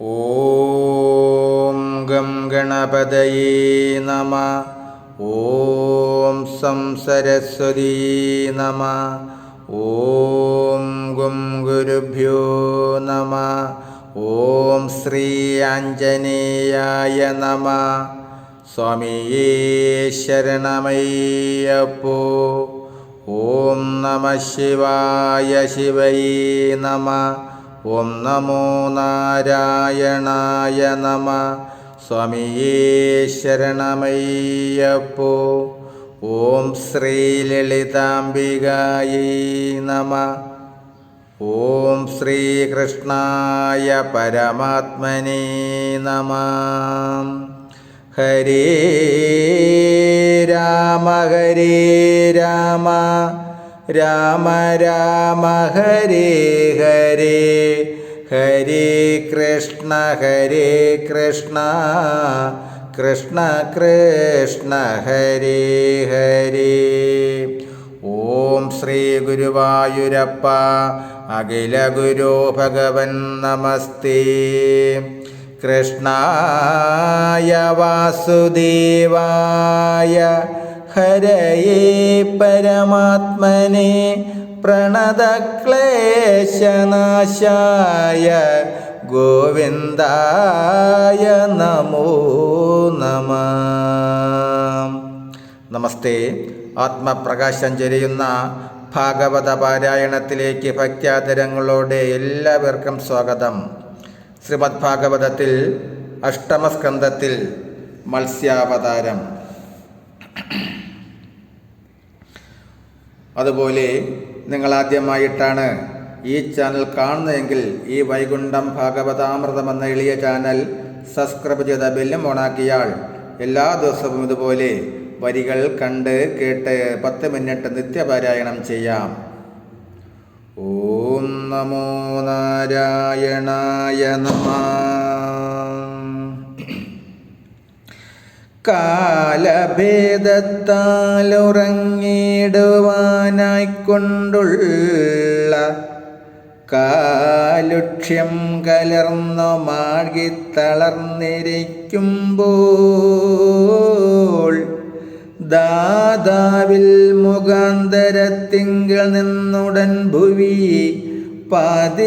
ॐ गं गणपतये नमः ॐ सं सरस्वती नमः ॐ गुं गुरुभ्यो नमः ॐ श्री आञ्जनेयाय नमः स्वामिये शरणमय्यप्पो ॐ नमः शिवाय शिवये नमः ഓം നമോ നാരായണായ നമ. സ്വാമിയേ ശരണമയ്യപ്പോ. ഓം ശ്രീ ലളിതാംബികായേ നമ. ഓം ശ്രീകൃഷ്ണായ പരമാത്മനേ നമ. ഹരേ രാമ ഹരേ രാമ. രാമ രാമ ഹരേ ഹരേ. ഹരേ കൃഷ്ണ ഹരേ കൃഷ്ണ. കൃഷ്ണ കൃഷ്ണ ഹരേ ഹരേ. ഓം ശ്രീ ഗുരുവായൂരപ്പ അഖില ഗുരോ ഭഗവൻ നമസ്തേ. കൃഷ്ണായ വാസുദേവായ ഹരയേ പരമാത്മനെ പ്രണതക്ലേശനാശായ ഗോവിന്ദായ നമോ നമ. നമസ്തേ. ആത്മപ്രകാശം ചൊരിയുന്ന ഭാഗവത പാരായണത്തിലേക്ക് ഭക്ത്യാദരങ്ങളോടെ എല്ലാവർക്കും സ്വാഗതം. ശ്രീമദ് ഭാഗവതത്തിൽ അഷ്ടമസ്കന്ധത്തിൽ മത്സ്യാവതാരം. അതുപോലെ നിങ്ങൾ ആദ്യമായിട്ടാണ് ഈ ചാനൽ കാണുന്നതെങ്കിൽ ഈ വൈകുണ്ഠം ഭാഗവതാമൃതം എന്ന എളിയ ചാനൽ സബ്സ്ക്രൈബ് ചെയ്ത ബെല്ലും ഓണാക്കിയാൽ എല്ലാ ദിവസവും ഇതുപോലെ വരികൾ കണ്ട് കേട്ട് പത്ത് മിനിറ്റ് നിത്യപാരായണം ചെയ്യാം. ഓം നമോ നാരായണായ നമ. കാലഭേദത്താലുറങ്ങിടുവാനായിക്കൊണ്ടുള്ള കാലുക്ഷ്യം കലർന്നു മാഴ്കിത്തളർന്നിരിക്കുമ്പോൾ ദാതാവിൽ മുഖാന്തരത്തിങ്കൾ നിന്നുടൻ ഭുവി പാതിതങ്ങളാം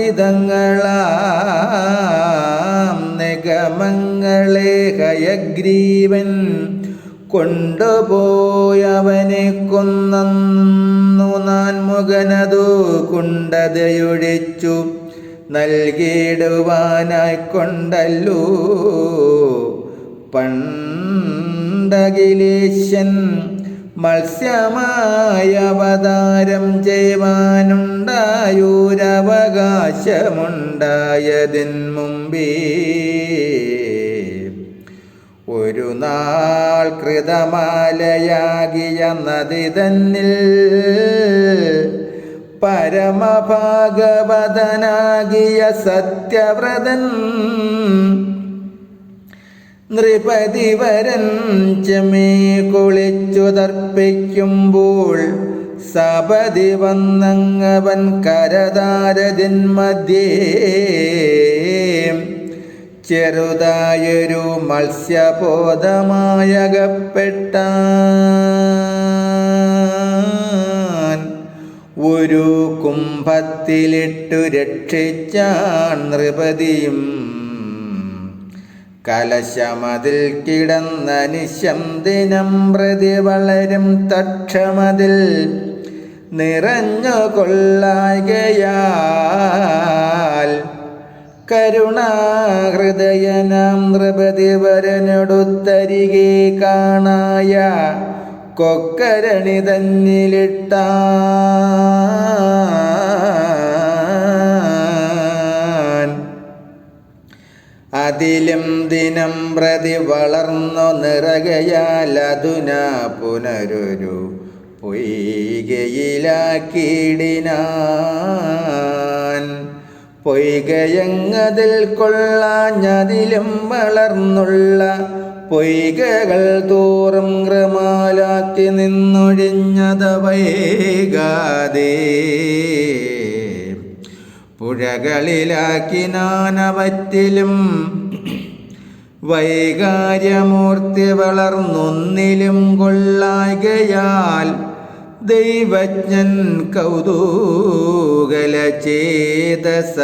ഹയഗ്രീവൻ കൊണ്ടുപോയവനെ കൊന്നു നാൻ മുഖനതു കുണ്ടതയൊഴിച്ചു നൽകിയിടുവാനായി കൊണ്ടല്ലോ. പണ്ടകിലേശൻ മത്സ്യമായ അവതാരം ചെയ്യുവാനുണ്ടായൂരവകാശമുണ്ടായതിന് മുമ്പേ നാൾ കൃതമാലയാകിയ തന്നിൽ പരമഭാഗവതനാകിയ സത്യവ്രതൻ നൃപതിവരൻ ചെമേ കുളിച്ചു തർപ്പിക്കുമ്പോൾ സപതി വന്നങ്ങവൻ കരതാരതിൻ ചെറുതായൊരു മത്സ്യബോധമായകപ്പെട്ട ഒരു കുംഭത്തിലിട്ടു രക്ഷിച്ചാൻ നൃപതിയും കലശമതിൽ കിടന്ന ദിനം പ്രതി വളരും തക്ഷമതിൽ നിറഞ്ഞു കൊള്ളായകയാൽ കരുണാഹൃദയനാം നൃപതി വരനൊടുത്തരികെ കാണായ കൊക്കരണി തന്നിലിട്ട. അതിലും ദിനം പ്രതി വളർന്നു നിറകയാൽ അതുന പുനരൊരു പൊയ്കയിലാക്കിയിടിനാൻ പൊയ്കയങ്ങതിൽ കൊള്ളാഞ്ഞതിലും വളർന്നുള്ള പൊയ്കകൾ തോറും ക്രമാലാക്കി നിന്നൊഴിഞ്ഞത വൈകാതെ. പുഴകളിലാക്കി നാനവറ്റിലും വൈകാര്യമൂർത്തി വളർന്നൊന്നിലും കൊള്ളായകയാൽ ദൈവജ്ഞൻ കൗതൂകല ചേതസ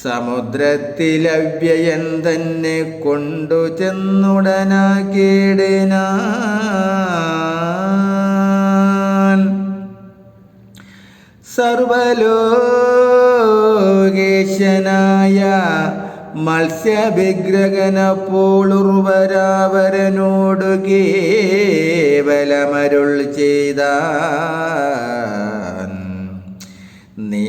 സമുദ്രത്തിലവ്യയൻ തന്നെ കൊണ്ടു ചെന്നുടനാക്കിയിടിനാൻ സർവലോകേശനായ മത്സ്യവിഗ്രഹനപ്പോളുർവരാവരനോടു കേവലമരുൾ ചെയ്ത നീ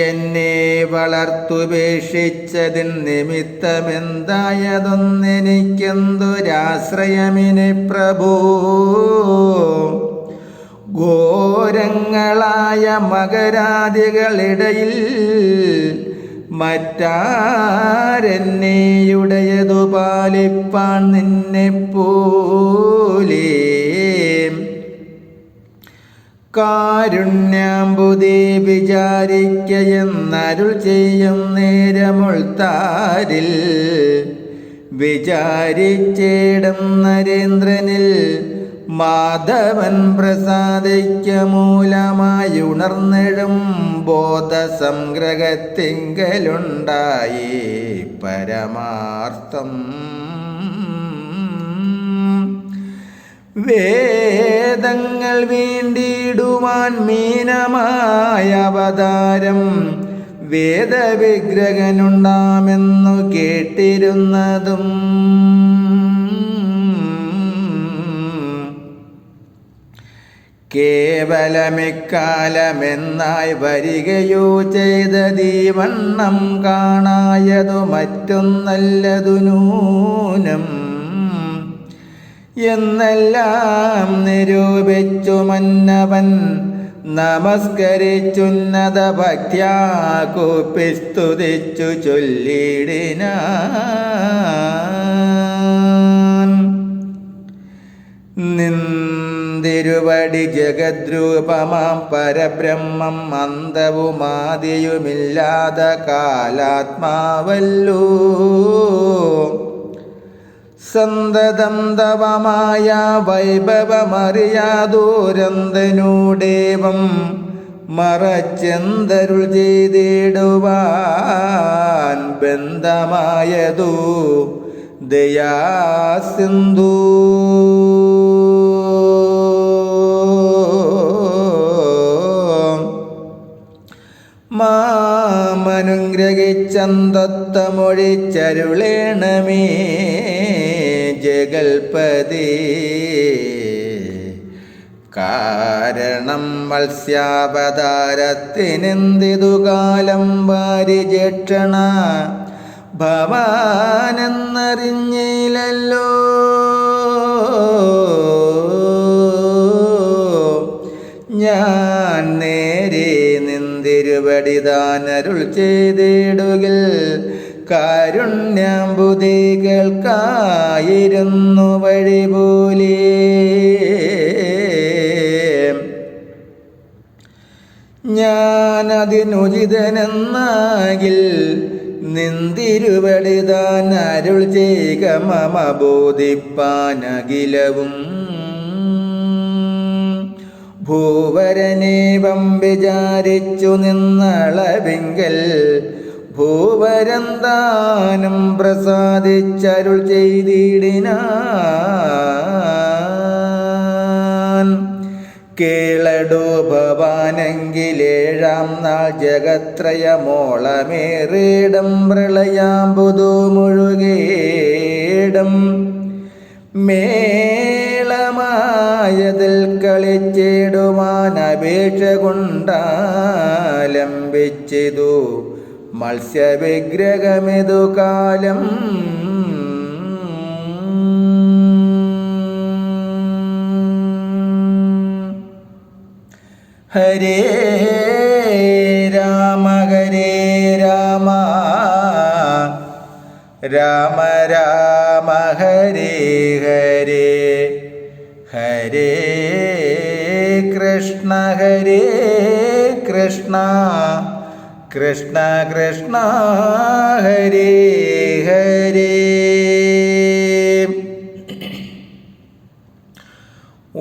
എന്നെ വളർത്തുപേക്ഷിച്ചതിൻ നിമിത്തമെന്തായതൊന്നെനിക്കെന്തൊരാശ്രയമിനി പ്രഭൂ. ഘോരങ്ങളായ മകരാദികളിടയിൽ മറ്റാരെന്നെയുടയതു പാലിപ്പാൻ നിന്നെ പോലെ കാരുണ്യാമ്പുതേ വിചാരിക്കയെന്നരുൾ ചെയ്യും നേരമുൾത്താരിൽ വിചാരിച്ചേടം നരേന്ദ്രനിൽ മാധവൻ പ്രസാദിക്ക മൂലമായി ഉണർന്നിടും ബോധസംഗ്രഹത്തിങ്കലുണ്ടായി പരമാർത്ഥം. വേദങ്ങൾ വീണ്ടിടുവാൻ മീനമായ അവതാരം വേദവിഗ്രഹനുണ്ടാമെന്നു കേട്ടിരുന്നതും കേവലമിക്കാലമെന്നായി വരികയോ ചെയ്ത ദീവണ്ണം കാണായതു മറ്റൊന്നല്ലതു നൂനം. എന്നെല്ലാം നിരൂപിച്ചു മന്നവൻ നമസ്കരിച്ചുന്നത ഭക്ത്യാ ചൊല്ലിടിന ചൊല്ലിടിനാൻ. നിന്തിരുവടി ജഗദ്രൂപമാം പരബ്രഹ്മം മന്ദവുമാതിയുമില്ലാത കാലാത്മാവല്ലോ. സന്തതം തവമായ വൈഭവമറിയാതോരന്തനൂടേവം മറച്ചെന്തരുൾ ചെയ്തിടുവാൻ ബന്ധമായതു ദയാസിന്ധു. മാമനുഗ്രഹിച്ചന്തത്തമൊഴിച്ചരുളേണമേ ജഗൽപതി. കാരണം മത്സ്യാവതാരത്തിനെന്തിതു കാലം വാരിജക്ഷണ ഭവാനെന്നറിഞ്ഞില്ലല്ലോ. ഞാൻ നിന്തിരുവടിതാനരുൾ ചെയ്തിടുകിൽ കാരുണ്യാമ്പുതികൾക്കായിരുന്നു വഴി പോലെ ഞാനതിനുചിതനെന്നാകിൽ നിന്തിരുവടിതാൻ അരുൾ ചെയ്യുക മമ ബോധിപ്പാനകിലവും ഭൂവരനേവം വിചാരിച്ചു നിന്നളവിങ്കൽ ഭൂവരന്താനും പ്രസാദിച്ചരുൾ ചെയ്തിടിനാൻ. കേളടു ഭവാനെങ്കിലേഴാം നാൾ ജഗത്രയമോളമേറിടം പ്രളയാമ്പുതു മുഴുകേടം മേളമായതിൽ കളിച്ചിടുവാൻ അപേക്ഷ കൊണ്ടാലംബിച്ചിതു മത്സ്യവിഗ്രഹമിതു കാലം ഹരേ രാമ ഹരേ രാമ രാമ രാമ ഹരേ ഹരേ. കൃഷ്ണ ഹരേ കൃഷ്ണ കൃഷ്ണ കൃഷ്ണ ഹരേ ഹരേ.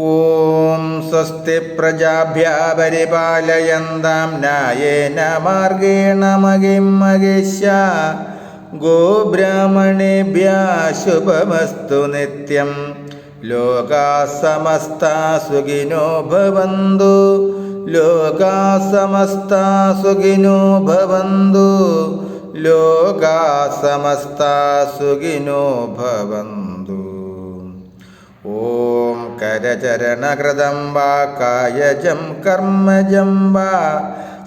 ഓം സ്വസ്തി പ്രജാഭ്യ പരിപാലയന്താം ന്യായേന മാർഗേണ മകിം മഹിഷ്യ ഗോബ്രാഹ്മണേഭ്യ ശുഭമസ്തു നിത്യം. ലോകാ സമസ്ത സുഖിനോ ഭവന്തു. ലോകാ സമസ്ത സുഖിനോ ഭവന്തു. ലോകാ സമസ്ത സുഖിനോ ഭവന്തു. ഓം കരചരണകൃതം വാ കായജം കർമ്മജം വാ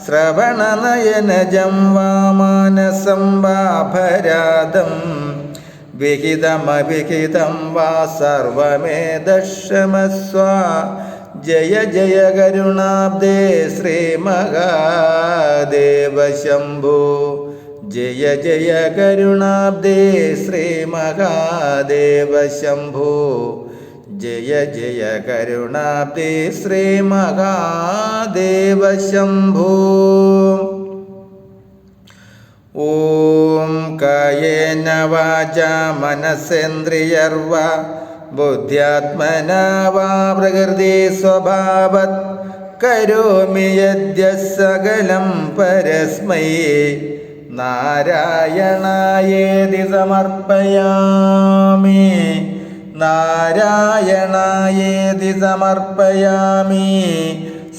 ശ്രവണനയനജം വാ മാനസം വാ ഭരാദം विहितमभिहितं वा दशम दशमस्व। जय जय करुणाब्दे श्रीमहादेवशम्भो। जय जय करुणाब्दे श्रीमहादेवशम्भो। जय जय करुणाब्दे श्रीमहादेवशम्भो। ഓം കയേന വാച മനസ്സേന്ദ്രിയർവ ബുദ്ധ്യാത്മനാ പ്രകൃതി സ്വഭാവത് കരോമി യദ്യ സകലം പരസ്മൈ നാരായണായേതി സമർപ്പയാമി നാരായണായേതി സമർപ്പയാമി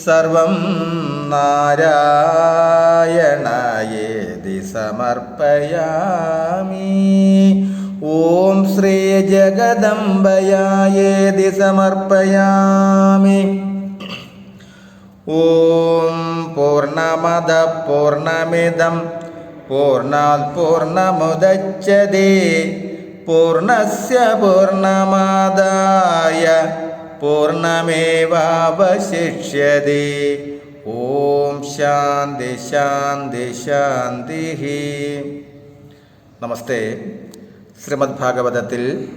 സർവം നാരായണായേതി समर्पयामि ॐ श्रीजगदम्बयायेति समर्पयामि ॐ पूर्णमदः पूर्णमिदं पूर्णात् पूर्णमुदच्छते पूर्णस्य पूर्णमादाय पूर्णमेवावशिष्यते ഓം ശാന്തി ശാന്തി ശാന്തി. നമസ്തേ. ശ്രീമദ് ഭാഗവതത്തിൽ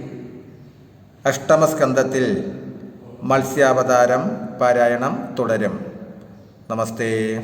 അഷ്ടമസ്കന്ധത്തിൽ മത്സ്യാവതാരം പാരായണം തുടരും. നമസ്തേ.